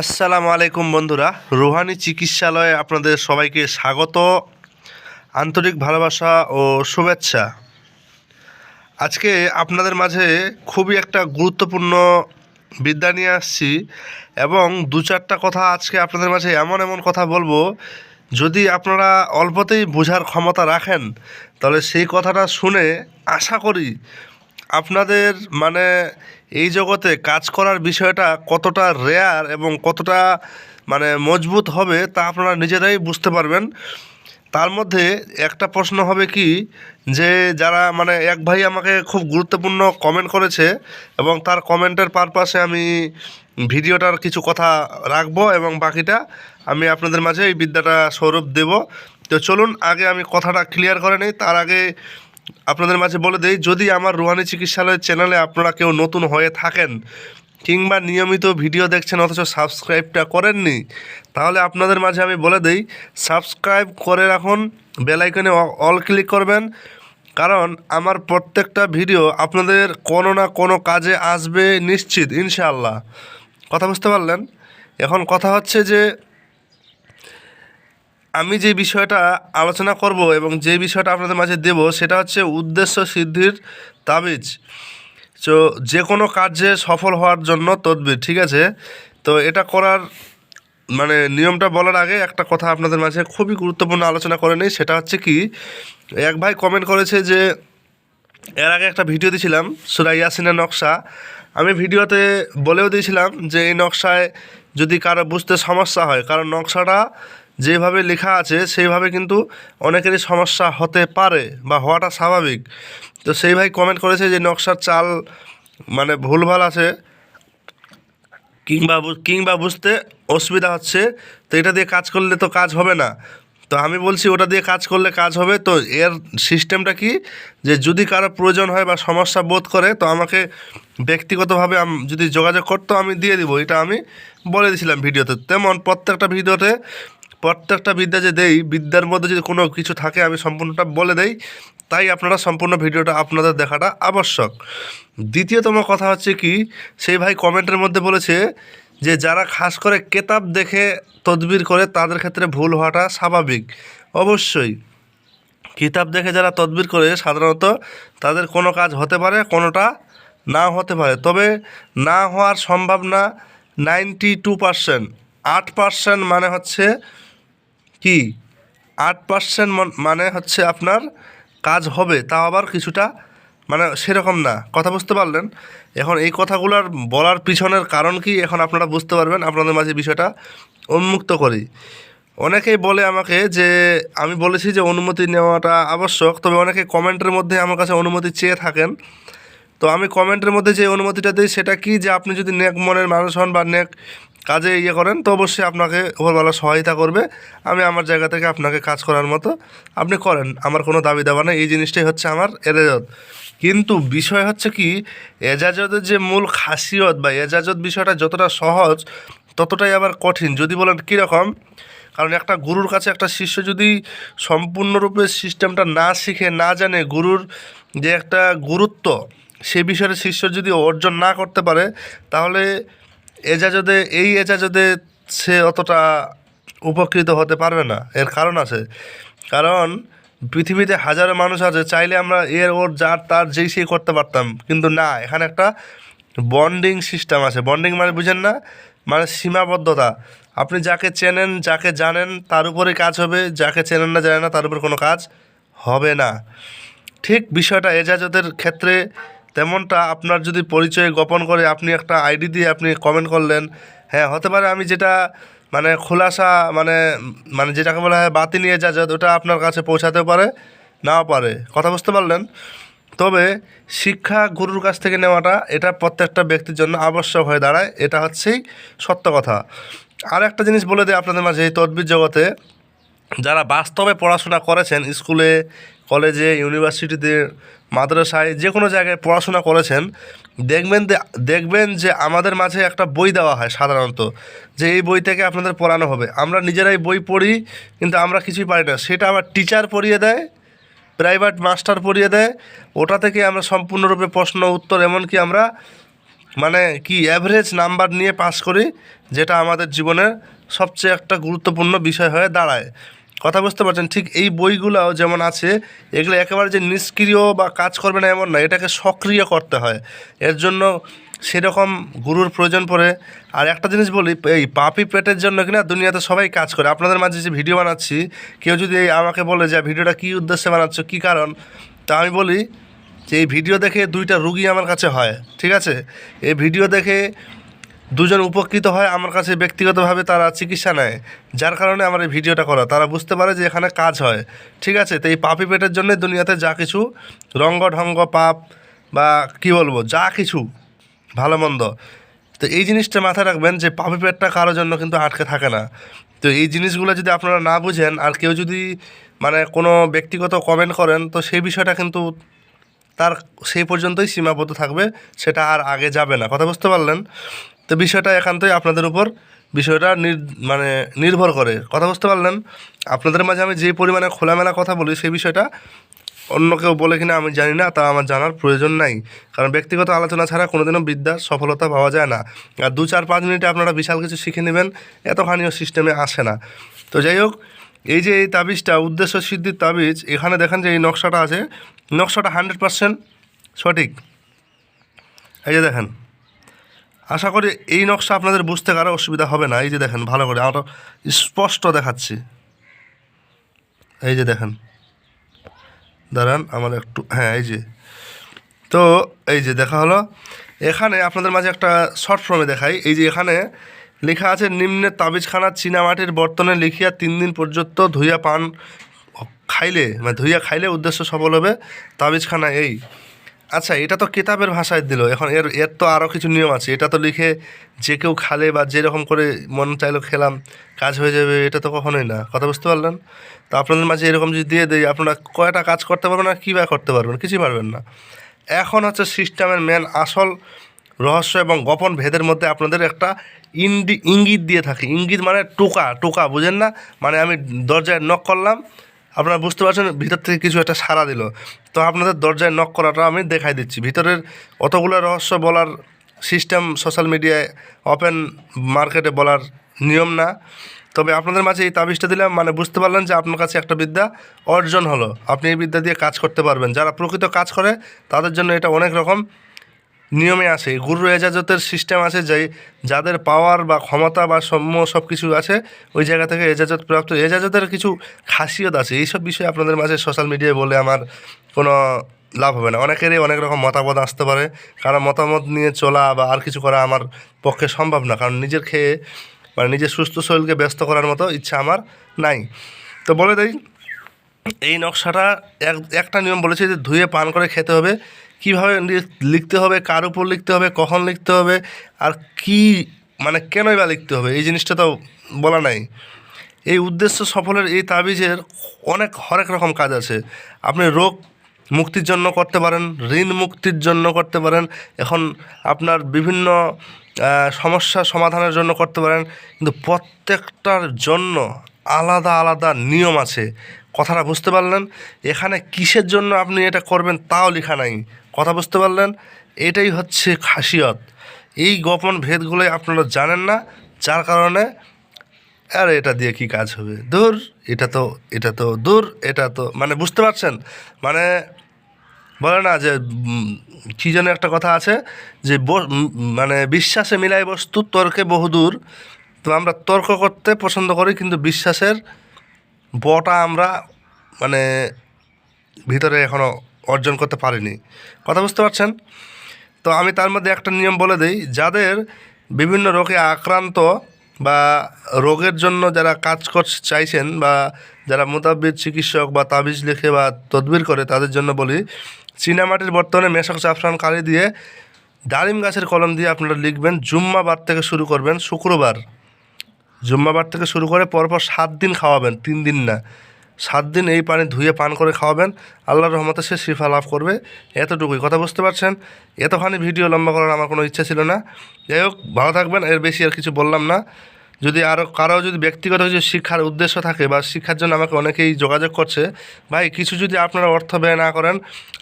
আসসালামু আলাইকুম বন্ধুরা। রুহানি চিকিৎসালয়ে আপনাদের সবাইকে স্বাগত। আন্তরিক ভালোবাসা ও শুভেচ্ছা। আজকে আপনাদের মাঝে খুবই একটা গুরুত্বপূর্ণ বিদ্যা নিয়ে আসছি এবং দু চারটা কথা আজকে আপনাদের মাঝে এমন এমন কথা বলব, যদি আপনারা অল্পতেই বোঝার ক্ষমতা রাখেন, তাহলে সেই কথাটা শুনে আশা করি আপনাদের মানে এই জগতে কাজ করার বিষয়টা কতটা রেয়ার এবং কতটা মানে মজবুত হবে তা আপনারা নিজেরাই বুঝতে পারবেন। তার মধ্যে একটা প্রশ্ন হবে কি যে যারা মানে এক ভাই আমাকে খুব গুরুত্বপূর্ণ কমেন্ট করেছে এবং তার কমেন্টের পারপাসে আমি ভিডিওটার কিছু কথা রাখব এবং বাকিটা আমি আপনাদের মাঝে এই বিদ্যাটা সৌরভ দেব। তো চলুন আগে আমি কথাটা ক্লিয়ার করে নিই। তার আগে আপনাদের মাঝে বলে দেই, যদি আমার রুহানি চিকিৎসালয়ের চ্যানেলে আপনারা কেউ নতুন হয়ে থাকেন কিংবা নিয়মিত ভিডিও দেখছেন, অথচ সাবস্ক্রাইবটা করেননি, তাহলে আপনাদের মাঝে আমি বলে দেই, সাবস্ক্রাইব করে রাখুন বেলাইকনে অল ক্লিক করবেন। কারণ আমার প্রত্যেকটা ভিডিও আপনাদের কোনো না কোনো কাজে আসবে নিশ্চিত, ইনশাআল্লাহ। কথা বুঝতে পারলেন? এখন কথা হচ্ছে যে আমি যে বিষয়টা আলোচনা করব এবং যে বিষয়টা আপনাদের মাঝে দেব, সেটা হচ্ছে উদ্দেশ্য সিদ্ধির তাবিজ। তো যে কোনো কাজে সফল হওয়ার জন্য তদবির, ঠিক আছে? তো এটা করার মানে নিয়মটা বলার আগে একটা কথা আপনাদের মাঝে খুবই গুরুত্বপূর্ণ আলোচনা করে নিই, সেটা হচ্ছে কি, এক ভাই কমেন্ট করেছে যে, এর আগে একটা ভিডিও দিয়েছিলাম সুরা ইয়াসিনের নকশা। আমি ভিডিওতে বলেও দিয়েছিলাম যে, এই নকশায় যদি কারও বুঝতে সমস্যা হয়, কারণ নকশাটা যেভাবে লেখা আছে, সেইভাবে কিন্তু অনেকেরই সমস্যা হতে পারে বা হওয়াটা স্বাভাবিক। তো সেই ভাই কমেন্ট করেছে যে, নকশার চাল মানে ভুলভাল আছে, কিংবা কিংবা বুঝতে অসুবিধা হচ্ছে, তো এটা দিয়ে কাজ করলে তো কাজ হবে না। তো আমি বলছি, ওটা দিয়ে কাজ করলে কাজ হবে। তো এর সিস্টেমটা কি? যে যদি কারও প্রয়োজন হয় বা সমস্যা বোধ করে, তো আমাকে ব্যক্তিগতভাবে যদি যোগাযোগ করতো, আমি দিয়ে দিব। এটা আমি বলে দিয়েছিলাম ভিডিওতে। তেমন প্রত্যেকটা ভিডিওতে প্রত্যেকটা বিদ্যা যে দেই, বিদ্যার মধ্যে যদি কোনো কিছু থাকে, আমি সম্পূর্ণটা বলে দেই, তাই আপনারা সম্পূর্ণ ভিডিওটা আপনাদের দেখাটা আবশ্যক। দ্বিতীয়তম কথা হচ্ছে কি, সেই ভাই কমেন্টের মধ্যে বলেছে যে, যারা খাস করে কেতাব দেখে তদবির করে, তাদের ক্ষেত্রে ভুল হওয়াটা স্বাভাবিক। অবশ্যই, কিতাব দেখে যারা তদবির করে, সাধারণত তাদের কোনো কাজ হতে পারে, কোনোটা না হতে পারে। তবে না হওয়ার সম্ভাবনা নাইনটি টু পার্সেন্ট। আট পার্সেন্ট মানে হচ্ছে কি? আট পার্সেন্ট মানে হচ্ছে আপনার কাজ হবে, তাও আবার কিছুটা মানে সেরকম না। কথা বুঝতে পারলেন? এখন এই কথাগুলোর বলার পিছনের কারণ কি? এখন আপনারা বুঝতে পারবেন, আপনাদের মাঝে বিষয়টা উন্মুক্ত করি। অনেকেই বলে আমাকে যে, আমি বলেছি যে অনুমতি নেওয়াটা আবশ্যক, তবে অনেকে কমেন্টের মধ্যে আমার কাছে অনুমতি চেয়ে থাকেন। তো আমি কমেন্টের মধ্যে যে অনুমতিটা দিই, সেটা কি যে আপনি যদি নেক মনের মানুষ হন বা নেক কাজে ইয়ে করেন, তো অবশ্যই আপনাকে ওপরবেলা সহায়তা করবে। আমি আমার জায়গা থেকে আপনাকে কাজ করার মতো আপনি করেন। আমার কোনো দাবি দাবা নেই, এই জিনিসটাই হচ্ছে আমার এজাজত। কিন্তু বিষয় হচ্ছে কি, এজাজতের যে মূল খাসিয়ত বা এজাজত বিষয়টা যতটা সহজ, ততটাই আবার কঠিন। যদি বলেন কীরকম, কারণ একটা গুরুর কাছে একটা শিষ্য যদি সম্পূর্ণরূপে সিস্টেমটা না শিখে, না জানে গুরুর যে একটা গুরুত্ব, সে বিষয়ে শিষ্য যদি অর্জন না করতে পারে, তাহলে এজাজদে এই এজাজদে সে অতটা উপকৃত হতে পারবে না। এর কারণ আছে। কারণ পৃথিবীতে হাজারো মানুষ আছে, চাইলে আমরা এর ওর যার তার যেই সেই করতে পারতাম। কিন্তু না, এখানে একটা বন্ডিং সিস্টেম আছে। বন্ডিং মানে বুঝেন না? মানে সীমাবদ্ধতা। আপনি যাকে চেনেন, যাকে জানেন, তার উপরেই কাজ হবে। যাকে চেনেন না জানেন না, তার উপর কোনো কাজ হবে না। ঠিক বিষয়টা এজাজতের ক্ষেত্রে তেমনটা আপনার যদি পরিচয় গোপন করে আপনি একটা আইডি দিয়ে আপনি কমেন্ট করলেন হ্যাঁ হতে পারে আমি যেটা মানে খোলাসা মানে মানে যেটাকে বলা হয় বাতিনি এজাজত ওটা আপনার কাছে পৌঁছাতে পারে, নাও পারে। কথা বুঝতে পারলেন? তবে শিক্ষা গুরুর কাছ থেকে নেওয়াটা এটা প্রত্যেকটা ব্যক্তির জন্য আবশ্যক হয়ে দাঁড়ায়, এটা হচ্ছেই সত্য কথা। আর একটা জিনিস বলে দিই আপনাদের মাঝে এই তদ্বির জগতে, যারা বাস্তবে পড়াশোনা করেছেন, স্কুলে কলেজে, ইউনিভার্সিটিতে, মাদ্রাসায়, যে কোনো জায়গায় পড়াশোনা করেছেন, দেখবেন দেখবেন যে আমাদের মাঝে একটা বই দেওয়া হয় সাধারণত, যে এই বই থেকে আপনাদের পড়ানো হবে। আমরা নিজেরাই বই পড়ি, কিন্তু আমরা কিছুই পারি না। সেটা আবার টিচার পড়িয়ে দেয় প্রাইভেট মাস্টার পড়িয়ে দেয়, ওটা থেকে আমরা সম্পূর্ণরূপে প্রশ্ন, উত্তর, এমনকি আমরা মানে কি অ্যাভারেজ নাম্বার নিয়ে পাস করি, যেটা আমাদের জীবনের সবচেয়ে একটা গুরুত্বপূর্ণ বিষয় হয়ে দাঁড়ায়। কথা বুঝতে পারছেন, ঠিক এই বইগুলোও যেমন আছে, এগুলো একেবারে যে নিষ্ক্রিয় বা কাজ করবে না এমন না এটাকে সক্রিয় করতে হয়। এর জন্য সেরকম গুরুর প্রয়োজন পড়ে। আর একটা জিনিস বলি, এই পাপি পেটের জন্য কিনা দুনিয়াতে সবাই কাজ করে। আপনাদের মাঝে যে ভিডিও বানাচ্ছি, কেউ যদি আমাকে বলে যে ভিডিওটা কী উদ্দেশ্যে বানাচ্ছ, কী কারণ? তা আমি বলি যে, এই ভিডিও দেখে দুইটা রুগী আমার কাছে হয়, ঠিক আছে? এই ভিডিও দেখে দুজন উপকৃত হয় আমার কাছে ব্যক্তিগতভাবে তারা চিকিৎসা নেয়। যার কারণে আমার এই ভিডিওটা করা। তারা বুঝতে পারে যে এখানে কাজ হয়। ঠিক আছে? তো এই পাপি পেটের জন্য দুনিয়াতে যা কিছু, রঙ্গ ঢঙ্গ, পাপ বা কি বলব, যা কিছু, ভালো মন্দ। তো এই জিনিসটা মাথায় রাখবেন যে পাপি পেটটা কারোর জন্য কিন্তু আটকে থাকে না। তো এই জিনিসগুলো যদি আপনারা না বুঝেন, আর কেউ যদি মানে কোনো ব্যক্তিগত কমেন্ট করেন, তো সেই বিষয়টা কিন্তু তার সেই পর্যন্তই সীমাবদ্ধ থাকবে, সেটা আর আগে যাবে না। কথা বুঝতে পারলেন? তো বিষয়টা একান্তই আপনাদের উপর, বিষয়টা মানে নির্ভর করে। কথা বুঝতে পারলেন? আপনাদের মাঝে আমি যে পরিমাণে খোলামেলা কথা বলি সেই বিষয়টা অন্য কেউ বলে কিনা আমি জানি না, তা আমার জানার প্রয়োজন নাই। কারণ ব্যক্তিগত আলোচনা ছাড়া কোনোদিনও বিদ্যার সফলতা পাওয়া যায় না। আর দু চার পাঁচ মিনিটে আপনারা বিশাল কিছু শিখে নেবেন, এতখানিও সিস্টেমে আসে না। তো যাই হোক, এই যে এই তাবিজটা, উদ্দেশ্য সিদ্ধির তাবিজ, এখানে দেখেন যে এই নকশাটা আছে। নকশাটা হান্ড্রেড পারসেন্ট সঠিক। এই যে দেখেন। আশা করি এই নকশা আপনাদের বুঝতে কারও অসুবিধা হবে না। এই যে দেখেন, ভালো করে আমরা স্পষ্ট দেখাচ্ছি। এই যে দেখেন। দাঁড়ান, আমার একটু হ্যাঁ এই যে। তো, এই যে দেখা হলো। এখানে আপনাদের মাঝে একটা শর্ট ফর্মে দেখাই। এই যে এখানে লেখা আছে, নিম্নে তাবিজখানা চীনামাটির বর্তনে লিখিয়া তিন দিন পর্যন্ত ধুইয়া পান খাইলে মানে ধুইয়া খাইলে উদ্দেশ্য সফল হবে। তাবিজখানা এই। আচ্ছা এটা তো কিতাবের ভাষায় দিল। এখন এর এর তো আরও কিছু নিয়ম আছে। এটা তো লিখে যে কেউ খালে বা যেরকম করে মন চাইলো খেলাম, কাজ হয়ে যাবে, এটা তো কখনোই না। কথা বুঝতে পারলেন? তো আপনাদের মাঝে এরকম যদি দিয়ে দেয় আপনারা কয়টা কাজ করতে পারবেন আর কী বা করতে পারবেন? কিছুই পারবেন না। এখন হচ্ছে সিস্টেমের মেন আসল রহস্য এবং গোপন ভেদের মধ্যে আপনাদের একটা ইন্ডি, ইঙ্গিত দিয়ে থাকে। ইঙ্গিত মানে টোকা টোকা, বুঝেন না? মানে আমি দরজায় নক করলাম, আপনারা বুঝতে পারছেন, ভিতর থেকে কিছু একটা সাড়া দিল। তো আপনাদের দরজায় নক করাটা আমি দেখাই দিচ্ছি। ভিতরের অতগুলো রহস্য বলার সিস্টেম সোশ্যাল মিডিয়ায় ওপেন মার্কেটে বলার নিয়ম না। তবে আপনাদের মাঝে এই তাবিজটা দিলাম মানে বুঝতে পারলেন যে আপনার কাছে একটা বিদ্যা অর্জন হলো। আপনি এই বিদ্যা দিয়ে কাজ করতে পারবেন। যারা প্রকৃত কাজ করে, তাদের জন্য এটা অনেক রকম নিয়মে আছে গুরু এজাজতের সিস্টেম আছে যে যাদের পাওয়ার বা ক্ষমতা বা সম্য সব কিছু আছে, ওই জায়গা থেকে এজাজত প্রাপ্ত এজাজতের কিছু খাসিয়ত আছে, এইসব বিষয়ে আপনাদের মাঝে সোশ্যাল মিডিয়ায় বলে আমার কোনো লাভ হবে না। অনেকেরই অনেক রকম মতামত আসতে পারে, কারণ মতামত নিয়ে চলা বা আর কিছু করা আমার পক্ষে সম্ভব না, কারণ নিজের খেয়ে মানে নিজের সুস্থ শরীরকে ব্যস্ত করার মতো ইচ্ছা আমার নাই। তো বলে দেই এই নকশাটা এক, একটা নিয়ম বলেছে যে ধুয়ে পান করে খেতে হবে। কীভাবে লিখতে হবে, কার উপর লিখতে হবে, কখন লিখতে হবে, আর কি মানে কেনই বা লিখতে হবে, এই জিনিসটা তো বলা নাই। এই উদ্দেশ্য সফলের এই তাবিজের অনেক, হরেক রকম কাজ আছে। আপনি রোগ মুক্তির জন্য করতে পারেন, ঋণ মুক্তির জন্য করতে পারেন, এখন আপনার বিভিন্ন সমস্যা সমাধানের জন্য করতে পারেন, কিন্তু প্রত্যেকটার জন্য আলাদা আলাদা নিয়ম আছে। কথাটা বুঝতে পারলেন। এখানে কিসের জন্য আপনি এটা করবেন তাও লেখা নাই। কথা বুঝতে পারলেন? এটাই হচ্ছে খাসিয়ত। এই গোপন ভেদগুলোই আপনারা জানেন না, যার কারণে আর এটা দিয়ে কি কাজ হবে? দূর, এটা তো এটা তো দূর, এটা তো মানে বুঝতে পারছেন? মানে বলে না যে কী যেন একটা কথা আছে যে মানে বিশ্বাসে মিলাই বস্তু, তর্কে বহুদূর। তো আমরা তর্ক করতে পছন্দ করি, কিন্তু বিশ্বাসের বটা আমরা মানে ভিতরে এখনও অর্জন করতে পারিনি। কথা বুঝতে পারছেন? তো আমি তার মধ্যে একটা নিয়ম বলে দিই, যাদের বিভিন্ন রোগে আক্রান্ত বা রোগের জন্য যারা কাজ করতে চাইছেন বা যারা মোতাবিদ চিকিৎসক বা তাবিজ লিখে বা তদবির করে, তাদের জন্য বলি, চীনামাটির বর্তমানে মেশক চাফরান কালি দিয়ে ডালিম গাছের কলম দিয়ে আপনারা লিখবেন জুম্মাবার থেকে শুরু করবেন, শুক্রবার। জুম্মাবার থেকে শুরু করে পরপর সাত দিন খাওয়াবেন, তিন দিন না। সাত দিন এই পানি ধুয়ে পান করে খাওয়াবেন, আল্লাহর রহমতে সে শিফা লাভ করবে। এতটুকুই। কথা বুঝতে পারছেন? এতখানি ভিডিও লম্বা করার আমার কোনো ইচ্ছা ছিল না। যাই হোক, ভালো থাকবেন, এর বেশি আর কিছু বললাম না। যদি আরও কারও যদি ব্যক্তিগত কিছু শিক্ষার উদ্দেশ্য থাকে বা শিক্ষার জন্য আমাকে অনেকেই যোগাযোগ করছে, ভাই, কিছু যদি আপনারা অর্থ ব্যয় না করেন,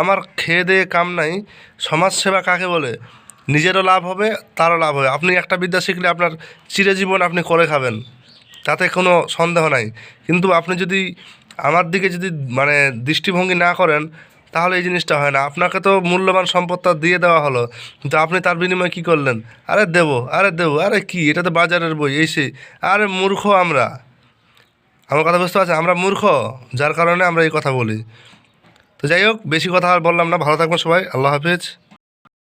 আমার খেয়ে দিয়ে কাম নাই, সমাজসেবা কাকে বলে? নিজেরও লাভ হবে, তারও লাভ হবে। আপনি একটা বিদ্যা শিখলে আপনার চিরজীবন আপনি করে খাবেন। তাতে কোনো সন্দেহ নাই। কিন্তু আপনি যদি আমার দিকে যদি মানে দৃষ্টিভঙ্গি না করেন, তাহলে এই জিনিসটা হয় না। আপনাকে তো মূল্যবান সম্পদটা দিয়ে দেওয়া হলো। কিন্তু আপনি তার বিনিময়ে কী করলেন? আরে দেবো আরে দেবো, আরে কি? এটা তো বাজারের বই, এই সেই। আরে মূর্খ আমরা। আমার কথা বুঝতে পারছেন? আমরা মূর্খ, যার কারণে আমরা এই কথা বলি। তো যাই হোক, বেশি কথা আর বললাম না। ভালো থাকবেন সবাই। আল্লাহ হাফিজ।